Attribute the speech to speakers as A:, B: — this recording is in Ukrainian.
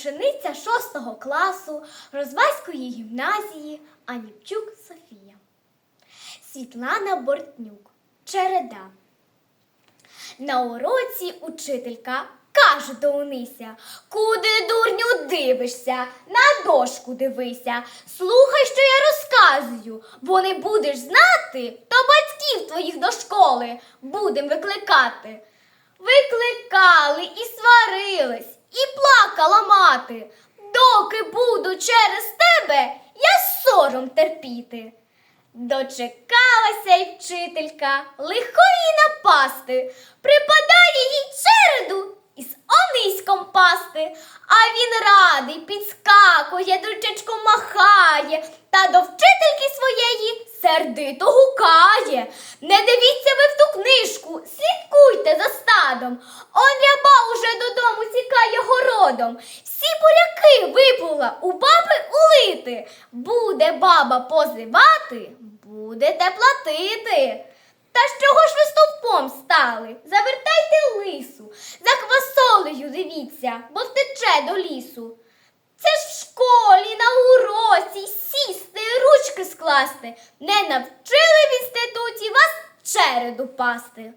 A: Учениця шостого класу Розваської гімназії Анівчук Софія. Світлана Бортнюк. Череда. На уроці учителька каже до Унися, куди дурню дивишся, на дошку дивися, слухай, що я розказую, бо не будеш знати, то батьків твоїх до школи будем викликати. Викликали і сварились, плакала мати. Доки буду через тебе, я сором терпіти. Дочекалася й вчителька лихої напасти, припадає їй череду із ониськом пасти, а він радий, підскакує, дручечком махає, та до вчительки своєї сердито гукає. Не дивіться ви в ту книжку, слідкуйте за стадом. Он ряба уже додому тікає городом. Всі буряки випула у баби улити. Буде баба позивати, будете платити. Та з чого ж ви стовпом стали? Завертайте лису, за квасолею дивіться, бо втече до лісу. Це ж в школі на уроці сісти, ручки скласти. Не навчили в інституті вас череду пасти.